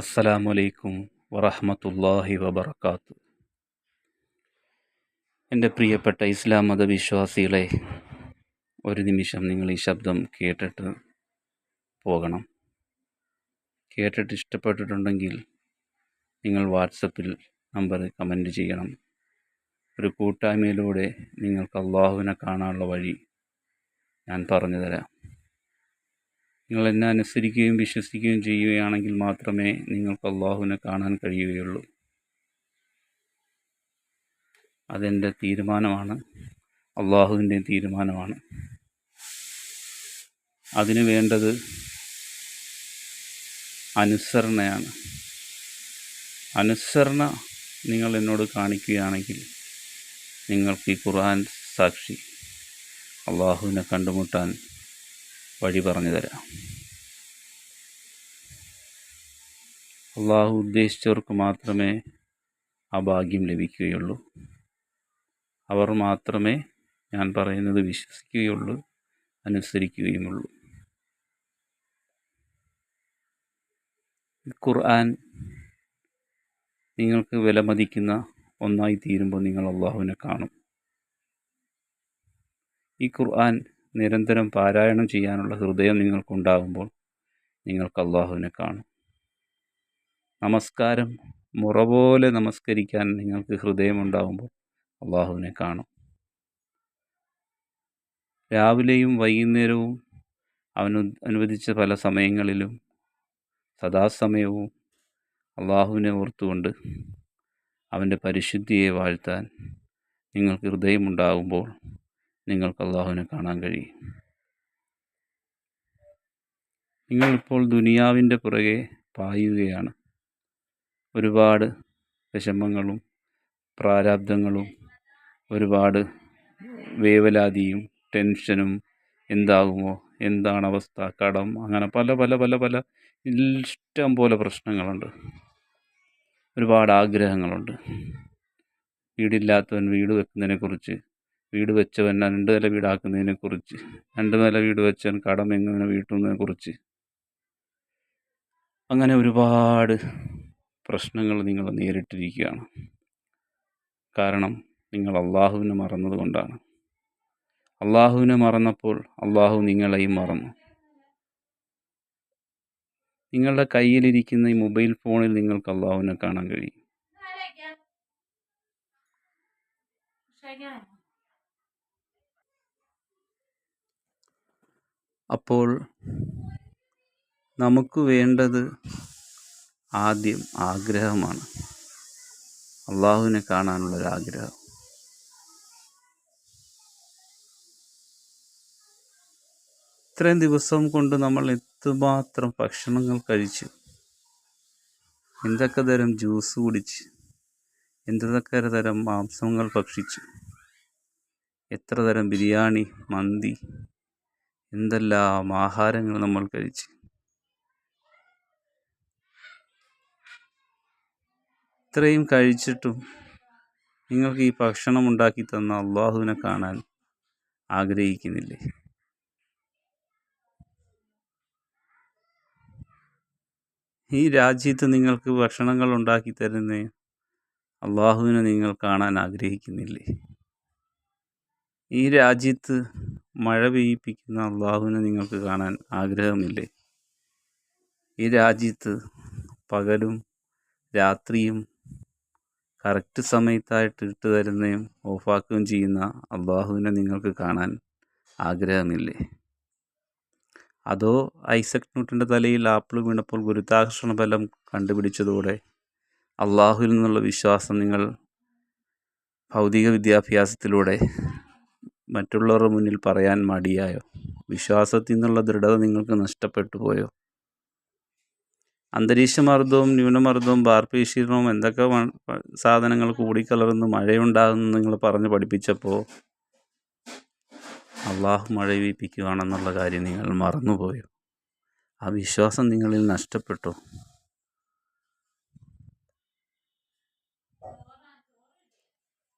അസ്സലാമലൈക്കും വറഹമത്തല്ലാഹി വബർക്കാത്തു എന്റെ പ്രിയപ്പെട്ട ഇസ്ലാം മതവിശ്വാസികളെ ഒരു നിമിഷം നിങ്ങൾ ഈ ശബ്ദം കേട്ടിട്ട് പോകണം. കേട്ടിട്ട് ഇഷ്ടപ്പെട്ടിട്ടുണ്ടെങ്കിൽ നിങ്ങൾ വാട്സപ്പിൽ നമ്പർ കമന്റ് ചെയ്യണം. ഒരു കൂട്ടായ്മയിലൂടെ നിങ്ങൾക്ക് അള്ളാഹുവിനെ കാണാനുള്ള വഴി ഞാൻ പറഞ്ഞു തരാം. നിങ്ങൾ എന്നെ അനുസരിക്കുകയും വിശ്വസിക്കുകയും ചെയ്യുകയാണെങ്കിൽ മാത്രമേ നിങ്ങൾക്ക് അള്ളാഹുവിനെ കാണാൻ കഴിയുകയുള്ളൂ. അതെന്റെ തീരുമാനമാണ്. അള്ളാഹുവിന്റെ തീരുമാനമാണ്. അതിന് വേണ്ടത് അനുസരണയാണ്. അനുസരണ നിങ്ങൾ എന്നോട് കാണിക്കുകയാണെങ്കിൽ നിങ്ങൾക്ക് ഈ ഖുർആൻ സാക്ഷി. അള്ളാഹുവിനെ കണ്ടുമുട്ടാൻ വഴി പറഞ്ഞു തരാം. അള്ളാഹു ഉദ്ദേശിച്ചവർക്ക് മാത്രമേ ആ ഭാഗ്യം ലഭിക്കുകയുള്ളൂ. അവർ മാത്രമേ ഞാൻ പറയുന്നത് വിശ്വസിക്കുകയുള്ളൂ അനുസരിക്കുകയുമുള്ളൂ. ഖുർആൻ നിങ്ങൾക്ക് വിലമതിക്കുന്ന ഒന്നായി തീരുമ്പോൾ നിങ്ങൾ അള്ളാഹുവിനെ കാണും. ഈ ഖുർആൻ നിരന്തരം പാരായണം ചെയ്യാനുള്ള ഹൃദയം നിങ്ങൾക്കുണ്ടാകുമ്പോൾ നിങ്ങൾക്ക് അള്ളാഹുവിനെ കാണും. നമസ്കാരം മുറ പോലെ നമസ്കരിക്കാൻ നിങ്ങൾക്ക് ഹൃദയമുണ്ടാകുമ്പോൾ അള്ളാഹുവിനെ കാണും. രാവിലെയും വൈകുന്നേരവും അവന് അനുവദിച്ച പല സമയങ്ങളിലും സദാസമയവും അള്ളാഹുവിനെ ഓർത്തുകൊണ്ട് അവന്റെ പരിശുദ്ധിയെ വാഴ്ത്താൻ നിങ്ങൾക്ക് ഹൃദയമുണ്ടാകുമ്പോൾ നിങ്ങൾക്ക് അള്ളാഹുവിനെ കാണാൻ കഴിയും. നിങ്ങളിപ്പോൾ ദുനിയാവിന്റെ പുറകെ പായുകയാണ്. ഒരുപാട് വിഷമങ്ങളും പ്രാരാബ്ദങ്ങളും ഒരുപാട് വേവലാതിയും ടെൻഷനും എന്താകുമോ എന്താണ് അവസ്ഥ കടം അങ്ങനെ പല പല പല പല ഇഷ്ടം പോലെ പ്രശ്നങ്ങളുണ്ട്. ഒരുപാട് ആഗ്രഹങ്ങളുണ്ട്. വീടില്ലാത്തവൻ വീട് വെക്കുന്നതിനെക്കുറിച്ച് വീട് വെച്ചവൻ രണ്ട് നില വീടാക്കുന്നതിനെക്കുറിച്ച് രണ്ട് നില വീട് വെച്ചവൻ കടം എങ്ങനെ വീട്ടുന്നതിനെക്കുറിച്ച് അങ്ങനെ ഒരുപാട് പ്രശ്നങ്ങൾ നിങ്ങൾ നേരിട്ടിരിക്കുകയാണ്. കാരണം നിങ്ങൾ അള്ളാഹുവിനെ മറന്നത് കൊണ്ടാണ്. അള്ളാഹുവിനെ മറന്നപ്പോൾ അള്ളാഹു നിങ്ങളെയും മറന്നു. നിങ്ങളുടെ കയ്യിലിരിക്കുന്ന ഈ മൊബൈൽ ഫോണിൽ നിങ്ങൾക്ക് അള്ളാഹുവിനെ കാണാൻ കഴിയും. അപ്പോൾ നമുക്ക് വേണ്ടത് ആദ്യം ആഗ്രഹമാണ്. അള്ളാഹുവിനെ കാണാനുള്ളൊരാഗ്രഹം ഇത്രയും ദിവസം കൊണ്ട് നമ്മൾ എത്തുമാത്രം ഭക്ഷണങ്ങൾ കഴിച്ചു? എന്തൊക്കെ തരം ജ്യൂസ് കുടിച്ച്? എന്തൊക്കെ തരം മാംസങ്ങൾ ഭക്ഷിച്ചു? എത്ര തരം ബിരിയാണി മന്തി എന്തെല്ലാം ആഹാരങ്ങൾ നമ്മൾ കഴിച്ച്. ഇത്രയും കഴിച്ചിട്ടും നിങ്ങൾക്ക് ഈ ഭക്ഷണം ഉണ്ടാക്കി തന്ന അള്ളാഹുവിനെ കാണാൻ ആഗ്രഹിക്കുന്നില്ലേ? ഈ രാജ്യത്ത് നിങ്ങൾക്ക് ഭക്ഷണങ്ങൾ ഉണ്ടാക്കി തരുന്ന അള്ളാഹുവിനെ നിങ്ങൾ കാണാൻ ആഗ്രഹിക്കുന്നില്ലേ? ഈ രാജ്യത്ത് മഴ പെയ്യിപ്പിക്കുന്ന അള്ളാഹുവിനെ നിങ്ങൾക്ക് കാണാൻ ആഗ്രഹമില്ലേ? ഈ രാജ്യത്ത് പകലും രാത്രിയും കറക്റ്റ് സമയത്തായിട്ട് ഇട്ട് തരുന്നതും ഓഫാക്കുകയും ചെയ്യുന്ന അള്ളാഹുവിനെ നിങ്ങൾക്ക് കാണാൻ ആഗ്രഹമില്ലേ? അതോ ഐസക് ന്യൂട്ടന്റെ തലയിൽ ആപ്പിൾ വീണപ്പോൾ ഗുരുത്വാകർഷണ ബലം കണ്ടുപിടിച്ചതോടെ അള്ളാഹുവിൽ നിന്നുള്ള വിശ്വാസം നിങ്ങൾ ഭൗതിക വിദ്യാഭ്യാസത്തിലൂടെ മറ്റുള്ളവരുടെ മുന്നിൽ പറയാൻ മടിയായോ? വിശ്വാസത്തിൽ നിന്നുള്ള ദൃഢത നിങ്ങൾക്ക് നഷ്ടപ്പെട്ടു പോയോ? അന്തരീക്ഷമർദ്ദവും ന്യൂനമർദ്ദവും ബാർപ്പീശീരണവും എന്തൊക്കെ സാധനങ്ങൾ കൂടിക്കലർന്ന് മഴയുണ്ടാകുന്നു നിങ്ങൾ പറഞ്ഞ് പഠിപ്പിച്ചപ്പോൾ അള്ളാഹു മഴ വീപ്പിക്കുകയാണെന്നുള്ള കാര്യം നിങ്ങൾ മറന്നുപോയോ? ആ വിശ്വാസം നിങ്ങളിൽ നഷ്ടപ്പെട്ടു?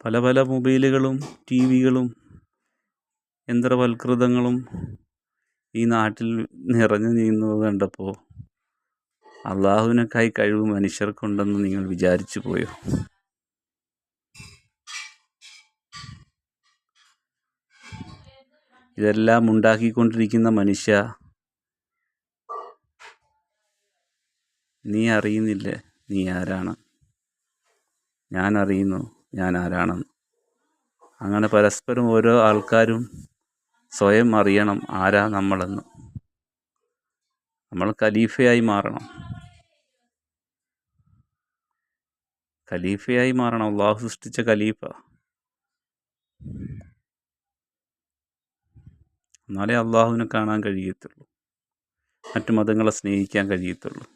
പല പല മൊബൈലുകളും ടി വികളും യന്ത്രവൽകൃതങ്ങളും ഈ നാട്ടിൽ നിറഞ്ഞു നീങ്ങുന്നത് കണ്ടപ്പോൾ അള്ളാഹുവിനേക്കായി കഴിവ് മനുഷ്യർക്കുണ്ടെന്ന് നിങ്ങൾ വിചാരിച്ചു പോയോ? ഇതെല്ലാം ഉണ്ടാക്കിക്കൊണ്ടിരിക്കുന്ന മനുഷ്യ നീ അറിയുന്നില്ലേ? നീ ആരാണ്? ഞാൻ അറിയുന്നു ഞാൻ ആരാണെന്ന്. അങ്ങനെ പരസ്പരം ഓരോ ആൾക്കാരും സ്വയം അറിയണം ആരാ നമ്മളെന്ന്. നമ്മൾ ഖലീഫയായി മാറണം. ഖലീഫയായി മാറണം. അള്ളാഹു സൃഷ്ടിച്ച ഖലീഫ. എന്നാലേ അള്ളാഹുവിനെ കാണാൻ കഴിയത്തുള്ളൂ. മറ്റു മതങ്ങളെ സ്നേഹിക്കാൻ കഴിയത്തുള്ളൂ.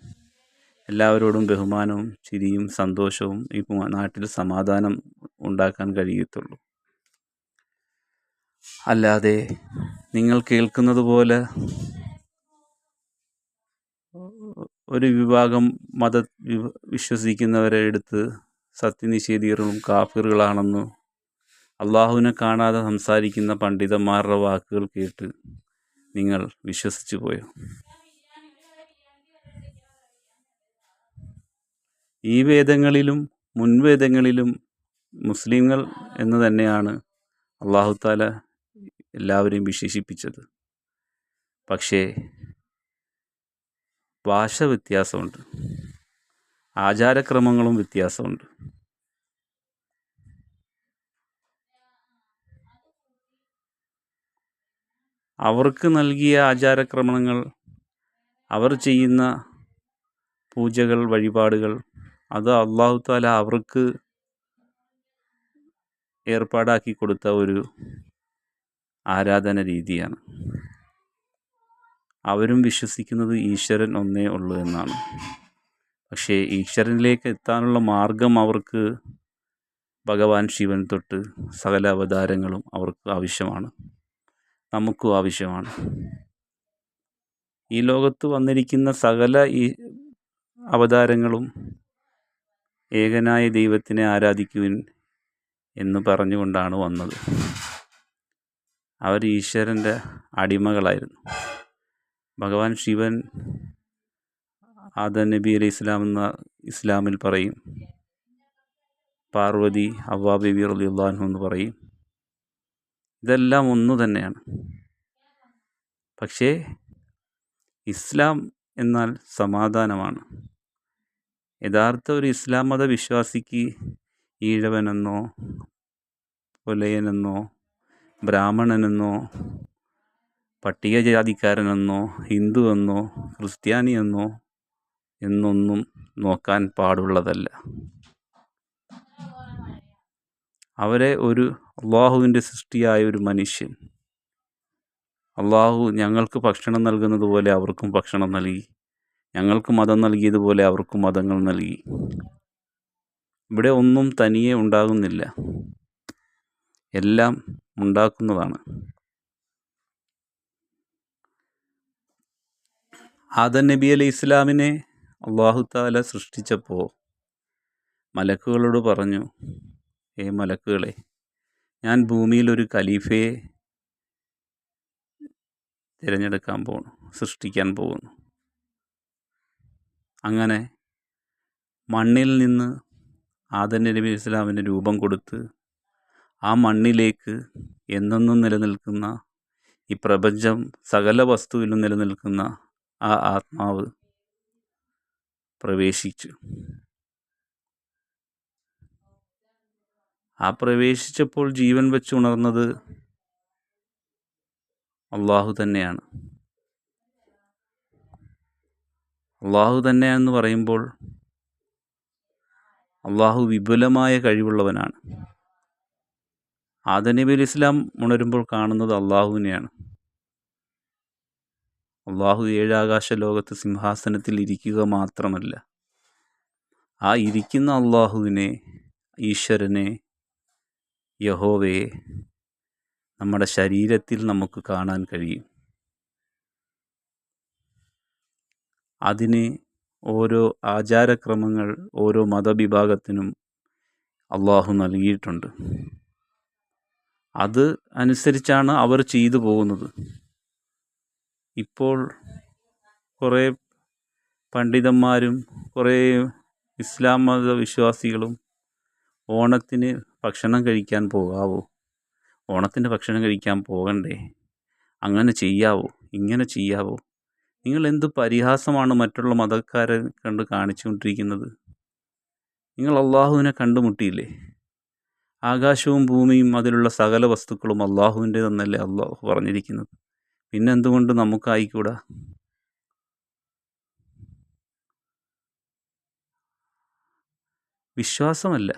എല്ലാവരോടും ബഹുമാനവും ചിരിയും സന്തോഷവും ഈ നാട്ടിൽ സമാധാനം ഉണ്ടാക്കാൻ കഴിയത്തുള്ളൂ. അല്ലാതെ നിങ്ങൾ കേൾക്കുന്നത് പോലെ ഒരു വിഭാഗം മത വിശ്വസിക്കുന്നവരെ എടുത്ത് സത്യനിഷേധികളും കാഫിറുകളാണെന്ന് അള്ളാഹുവിനെ കാണാതെ സംസാരിക്കുന്ന പണ്ഡിതന്മാരുടെ വാക്കുകൾ കേട്ട് നിങ്ങൾ വിശ്വസിച്ചു പോയോ? ഈ വേദങ്ങളിലും മുൻവേദങ്ങളിലും മുസ്ലിങ്ങൾ എന്ന് തന്നെയാണ് അള്ളാഹുത്താല എല്ലാവരെയും വിശേഷിപ്പിച്ചത്. പക്ഷേ ഭാഷ വ്യത്യാസമുണ്ട്. ആചാരക്രമങ്ങളും വ്യത്യാസമുണ്ട്. അവർക്ക് നൽകിയ ആചാരക്രമങ്ങൾ അവർ ചെയ്യുന്ന പൂജകൾ വഴിപാടുകൾ അത് അള്ളാഹു താല അവർക്ക് ഏർപ്പാടാക്കി കൊടുത്ത ഒരു ആരാധന രീതിയാണ്. അവരും വിശ്വസിക്കുന്നത് ഈശ്വരൻ ഒന്നേ ഉള്ളൂ എന്നാണ്. പക്ഷേ ഈശ്വരനിലേക്ക് എത്താനുള്ള മാർഗം അവർക്ക് ഭഗവാൻ ശിവൻ തൊട്ട് സകല അവതാരങ്ങളും അവർക്ക് ആവശ്യമാണ്. നമുക്കും ആവശ്യമാണ്. ഈ ലോകത്ത് വന്നിരിക്കുന്ന സകല ഈ അവതാരങ്ങളും ഏകനായ ദൈവത്തിനെ ആരാധിക്കുവിൻ എന്ന് പറഞ്ഞുകൊണ്ടാണ് വന്നത്. അവർ ഈശ്വരന്റെ അടിമകളായിരുന്നു. ഭഗവാൻ ശിവൻ ആദ നബി അലി ഇസ്ലാം എന്ന ഇസ്ലാമിൽ പറയും പാർവതി അവ്വാ ബിബി റളിയല്ലാഹു എന്ന് പറയും. ഇതെല്ലാം ഒന്നു തന്നെയാണ്. പക്ഷേ ഇസ്ലാം എന്നാൽ സമാധാനമാണ്. യഥാർത്ഥ ഒരു ഇസ്ലാം മത വിശ്വാസിക്ക് ഈഴവനെന്നോ പുലയനെന്നോ ബ്രാഹ്മണനെന്നോ പട്ടികജാതിക്കാരനെന്നോ ഹിന്ദു എന്നോ ക്രിസ്ത്യാനി എന്നോ എന്നൊന്നും നോക്കാൻ പാടുള്ളതല്ല. അവരെ ഒരു അള്ളാഹുവിന്റെ സൃഷ്ടിയായ ഒരു മനുഷ്യൻ. അള്ളാഹു ഞങ്ങൾക്ക് ഭക്ഷണം നൽകുന്നത് പോലെ അവർക്കും ഭക്ഷണം നൽകി. ഞങ്ങൾക്ക് മതം നൽകിയതുപോലെ അവർക്കും മതങ്ങൾ നൽകി. ഇവിടെ ഒന്നും തനിയെ ഉണ്ടാകുന്നില്ല. എല്ലാം ഉണ്ടാക്കുന്നതാണ്. ആദൻ നബി അലി ഇസ്ലാമിനെ അള്ളാഹു താല സൃഷ്ടിച്ചപ്പോൾ മലക്കുകളോട് പറഞ്ഞു ഏ മലക്കുകളെ ഞാൻ ഭൂമിയിൽ ഒരു ഖലീഫയെ തിരഞ്ഞെടുക്കാൻ പോകുന്നു സൃഷ്ടിക്കാൻ പോകുന്നു അങ്ങനെ മണ്ണിൽ നിന്ന് ആദൻ നബി ഇസ്ലാമിന് രൂപം കൊടുത്ത് ആ മണ്ണിലേക്ക് എന്നെന്നും നിലനിൽക്കുന്ന ഈ പ്രപഞ്ചം സകല വസ്തുവിലും നിലനിൽക്കുന്ന ആ ആത്മാവ് പ്രവേശിച്ചു. ആ പ്രവേശിച്ചപ്പോൾ ജീവൻ വെച്ച് ഉണർന്നത് അള്ളാഹു തന്നെയാണ്. അള്ളാഹു തന്നെയാണെന്ന് പറയുമ്പോൾ അള്ളാഹു വിപുലമായ കഴിവുള്ളവനാണ്. ആദനബി ഇസ്ലാം ഉണരുമ്പോൾ കാണുന്നത് അള്ളാഹുവിനെയാണ്. അള്ളാഹു ഏഴാകാശ ലോകത്ത് സിംഹാസനത്തിൽ ഇരിക്കുക മാത്രമല്ല ആ ഇരിക്കുന്ന അള്ളാഹുവിനെ ഈശ്വരനെ യഹോവയെ നമ്മുടെ ശരീരത്തിൽ നമുക്ക് കാണാൻ കഴിയും. അതിന് ഓരോ ആചാരക്രമങ്ങൾ ഓരോ മതവിഭാഗത്തിനും അള്ളാഹു നൽകിയിട്ടുണ്ട്. അത് അനുസരിച്ചാണ് അവർ ചെയ്തു പോകുന്നത്. ഇപ്പോൾ കുറേ പണ്ഡിതന്മാരും കുറേ ഇസ്ലാം മത വിശ്വാസികളും ഓണത്തിന് ഭക്ഷണം കഴിക്കാൻ പോകാവോ. ഓണത്തിന് ഭക്ഷണം കഴിക്കാൻ പോകണ്ടേ? അങ്ങനെ ചെയ്യാവോ ഇങ്ങനെ ചെയ്യാവോ. നിങ്ങൾ എന്ത് പരിഹാസമാണ് മറ്റുള്ള മതക്കാരെ കണ്ട് കാണിച്ചുകൊണ്ടിരിക്കുന്നത്? നിങ്ങൾ അള്ളാഹുവിനെ കണ്ടുമുട്ടിയില്ലേ? ആകാശവും ഭൂമിയും അതിലുള്ള സകല വസ്തുക്കളും അള്ളാഹുവിന്റെതെന്നല്ലേ അള്ളാഹു പറഞ്ഞിരിക്കുന്നത്. പിന്നെ എന്തുകൊണ്ട് നമുക്കായിക്കൂടാ വിശ്വാസമല്ല.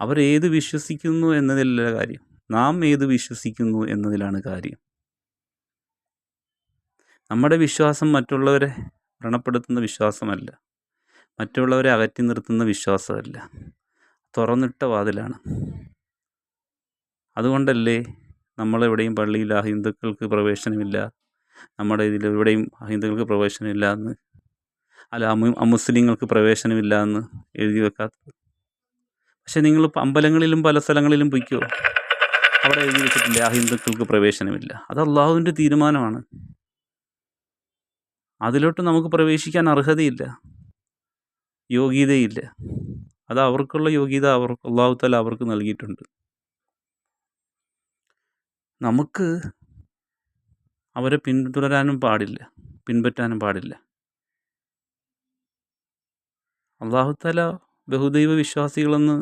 അവരേത് വിശ്വസിക്കുന്നു എന്നതിലല്ല കാര്യം. നാം ഏത് വിശ്വസിക്കുന്നു എന്നതിലാണ് കാര്യം. നമ്മുടെ വിശ്വാസം മറ്റുള്ളവരെ വ്രണപ്പെടുത്തുന്ന വിശ്വാസമല്ല. മറ്റുള്ളവരെ അകറ്റി നിർത്തുന്ന വിശ്വാസമല്ല. തുറന്നിട്ട വാതിലാണ്. അതുകൊണ്ടല്ലേ നമ്മളെവിടെയും പള്ളിയിൽ അഹിന്ദുക്കൾക്ക് പ്രവേശനമില്ല നമ്മുടെ ഇതിൽ എവിടെയും അഹിന്ദുക്കൾക്ക് പ്രവേശനമില്ല എന്ന്. അല്ല അമുസ്ലിങ്ങൾക്ക് പ്രവേശനമില്ല എന്ന് എഴുതി വെക്കാത്തത്. പക്ഷെ നിങ്ങൾ അമ്പലങ്ങളിലും പല സ്ഥലങ്ങളിലും പൊയ്ക്കോ അവിടെ എഴുതി വെച്ചിട്ടില്ല അഹിന്ദുക്കൾക്ക് പ്രവേശനമില്ല? അത് അള്ളാഹുവിന്റെ തീരുമാനമാണ്. അതിലോട്ട് നമുക്ക് പ്രവേശിക്കാൻ അർഹതയില്ല യോഗ്യതയില്ല. അത് അവർക്കുള്ള യോഗ്യത അവർക്ക് അള്ളാഹു താല അവർക്ക് നൽകിയിട്ടുണ്ട്. നമുക്ക് അവരെ പിന്തുടരാനും പാടില്ല പിൻപറ്റാനും പാടില്ല. അള്ളാഹു താല ബഹുദൈവ വിശ്വാസികളെന്ന്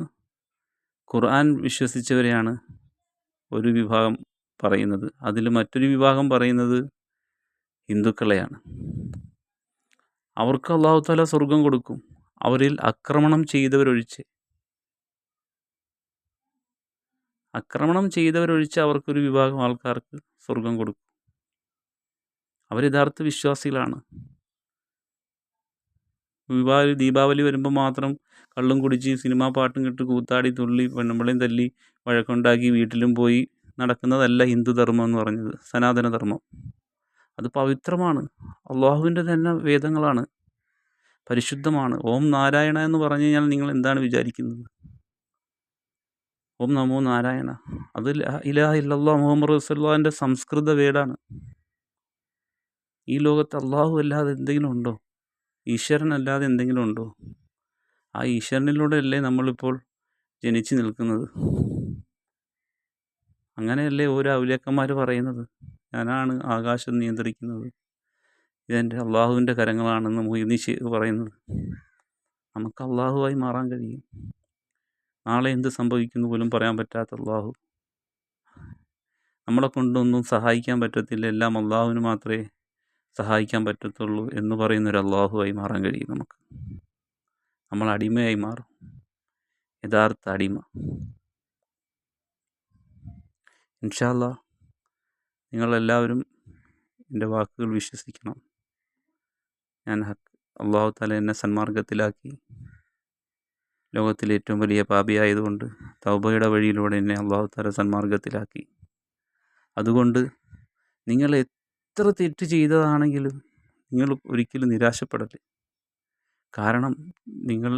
ഖുർആൻ വിശ്വസിച്ചവരെയാണ് ഒരു വിഭാഗം പറയുന്നത്. അതിൽ മറ്റൊരു വിഭാഗം പറയുന്നത് ഹിന്ദുക്കളെയാണ്. അവർക്ക് അള്ളാഹു താല സ്വർഗം കൊടുക്കും. അവരിൽ ആക്രമണം ചെയ്തവരൊഴിച്ച്. ആക്രമണം ചെയ്തവരൊഴിച്ച് അവർക്കൊരു വിഭാഗം ആൾക്കാർക്ക് സ്വർഗം കൊടുക്കും. അവർ യഥാർത്ഥ വിശ്വാസികളാണ്. ദീപാവലി ദീപാവലി വരുമ്പോൾ മാത്രം കള്ളും കുടിച്ച് സിനിമാ പാട്ടും കേട്ട് കൂത്താടി തുള്ളി പെണ്ണുമ്പളയും തല്ലി വഴക്കുണ്ടാക്കി വീട്ടിലും പോയി നടക്കുന്നതല്ല ഹിന്ദുധർമ്മം എന്ന് പറഞ്ഞത്. സനാതനധർമ്മം. അത് പവിത്രമാണ്. അള്ളാഹുവിന്റെ തന്നെ വേദങ്ങളാണ്. പരിശുദ്ധമാണ്. ഓം നാരായണ എന്ന് പറഞ്ഞു കഴിഞ്ഞാൽ നിങ്ങൾ എന്താണ് വിചാരിക്കുന്നത്? ഓം നമോ നാരായണ. അത് ഇലാ ഇലാഹ ഇല്ലല്ലാ മുഹമ്മദ് റസുല്ലാന്റെ സംസ്കൃത വേടാണ്. ഈ ലോകത്ത് അള്ളാഹു അല്ലാതെ എന്തെങ്കിലും ഉണ്ടോ? ഈശ്വരൻ അല്ലാതെ എന്തെങ്കിലും ഉണ്ടോ? ആ ഈശ്വരനിലൂടെ അല്ലേ നമ്മളിപ്പോൾ ജനിച്ചു നിൽക്കുന്നത്. അങ്ങനെയല്ലേ ഓരോ ഔലിയാക്കന്മാർ പറയുന്നത്? ഞാനാണ് ആകാശം നിയന്ത്രിക്കുന്നത്. ഇതെന്റെ അള്ളാഹുവിന്റെ കരങ്ങളാണെന്ന് മൊയ്നി ഷേഖ് പറയുന്നത്. നമുക്ക് അള്ളാഹുവായി മാറാൻ കഴിയും. നാളെ എന്ത് സംഭവിക്കുന്നു പോലും പറയാൻ പറ്റാത്ത അള്ളാഹു. നമ്മളെ കൊണ്ടൊന്നും സഹായിക്കാൻ പറ്റത്തില്ല. എല്ലാം അള്ളാഹുവിന് മാത്രമേ സഹായിക്കാൻ പറ്റത്തുള്ളൂ എന്ന് പറയുന്ന ഒരു അള്ളാഹുവായി മാറാൻ കഴിയും നമുക്ക്. നമ്മൾ അടിമയായി മാറും. യഥാർത്ഥ അടിമ. ഇൻഷാല്ല നിങ്ങളെല്ലാവരും എന്റെ വാക്കുകൾ വിശ്വസിക്കണം. ഞാൻ അള്ളാഹു താല എന്നെ സന്മാർഗത്തിലാക്കി. ലോകത്തിലെ ഏറ്റവും വലിയ പാപിയായതുകൊണ്ട് തൗബയുടെ വഴിയിലൂടെ എന്നെ അള്ളാഹു താല സന്മാർഗത്തിലാക്കി. അതുകൊണ്ട് നിങ്ങൾ എത്ര തെറ്റ് ചെയ്തതാണെങ്കിലും നിങ്ങൾ ഒരിക്കലും നിരാശപ്പെടരുത്. കാരണം നിങ്ങൾ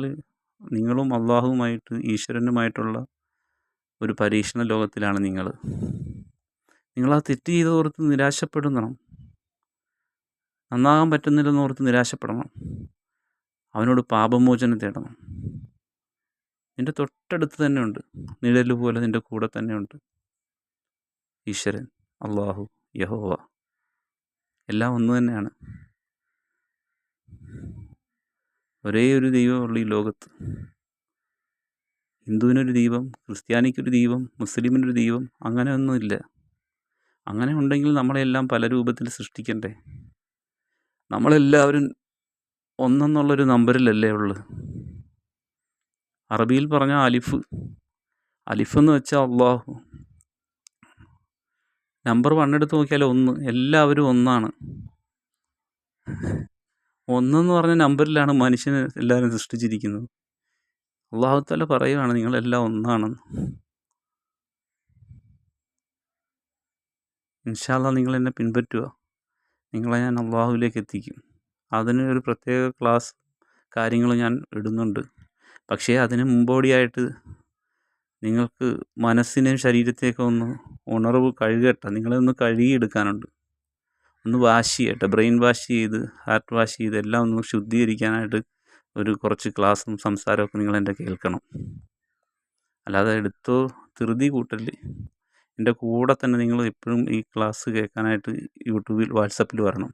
നിങ്ങളും അള്ളാഹുവുമായിട്ട് ഈശ്വരനുമായിട്ടുള്ള ഒരു പരീക്ഷണ ലോകത്തിലാണ് നിങ്ങൾ. നിങ്ങൾ ആ തെറ്റ് ചെയ്തോർത്ത് നിരാശപ്പെടുന്നണം. നന്നാകാൻ പറ്റുന്നില്ലെന്ന് ഓർത്ത് നിരാശപ്പെടണം. അവനോട് പാപമോചനം തേടണം. നിന്റെ തൊട്ടടുത്ത് തന്നെ ഉണ്ട്. നിഴൽ പോലെ നിന്റെ കൂടെ തന്നെ ഉണ്ട്. ഈശ്വരൻ അള്ളാഹു യഹോവ. എല്ലാം ഒന്ന് തന്നെയാണ്. ഒരേ ഒരു ദൈവമുള്ള ഈ ലോകത്ത്. ഹിന്ദുവിനൊരു ദൈവം ക്രിസ്ത്യാനിക്കൊരു ദൈവം മുസ്ലിമിനൊരു ദൈവം അങ്ങനെയൊന്നുമില്ല. അങ്ങനെ ഉണ്ടെങ്കിൽ നമ്മളെല്ലാം പല രൂപത്തിൽ സൃഷ്ടിക്കണ്ടേ? നമ്മളെല്ലാവരും ഒന്നെന്നുള്ളൊരു നമ്പറിലല്ലേ ഉള്ളത് അറബിയിൽ പറഞ്ഞ അലിഫ്. അലിഫ് എന്ന് വെച്ചാൽ അള്ളാഹു നമ്പർ വൺ എടുത്ത് നോക്കിയാൽ ഒന്ന്. എല്ലാവരും ഒന്നാണ്. ഒന്നെന്ന് പറഞ്ഞ നമ്പറിലാണ് മനുഷ്യനെ എല്ലാവരും സൃഷ്ടിച്ചിരിക്കുന്നത്. അള്ളാഹുത്തല പറയുകയാണ് നിങ്ങളെല്ലാം ഒന്നാണെന്ന്. ഇൻഷാല്ല നിങ്ങൾ എന്നെ പിൻപറ്റുക. നിങ്ങളെ ഞാൻ അള്ളാഹുവിലേക്ക് എത്തിക്കും അതിന് ഒരു പ്രത്യേക ക്ലാസ് കാര്യങ്ങൾ ഞാൻ ഇടുന്നുണ്ട്. പക്ഷേ അതിന് മുമ്പോടിയായിട്ട് നിങ്ങൾക്ക് മനസ്സിനെയും ശരീരത്തെയൊക്കെ ഒന്ന് ഉണർവ് കഴുകട്ടെ. നിങ്ങളെ ഒന്ന് കഴുകിയെടുക്കാനുണ്ട്. ഒന്ന് വാഷ് ചെയ്യട്ടെ. ബ്രെയിൻ വാഷ് ചെയ്ത് ഹാർട്ട് വാഷ് ചെയ്ത് എല്ലാം ഒന്ന് ശുദ്ധീകരിക്കാനായിട്ട് ഒരു കുറച്ച് ക്ലാസ്സും സംസാരമൊക്കെ നിങ്ങളെന്റെ കേൾക്കണം അല്ലാതെ എടുത്തോ ധൃതി കൂട്ടല്ലേ എന്റെ കൂടെ തന്നെ നിങ്ങൾ എപ്പോഴും ഈ ക്ലാസ് കേൾക്കാനായിട്ട് യൂട്യൂബിൽ വാട്സപ്പിൽ വരണം.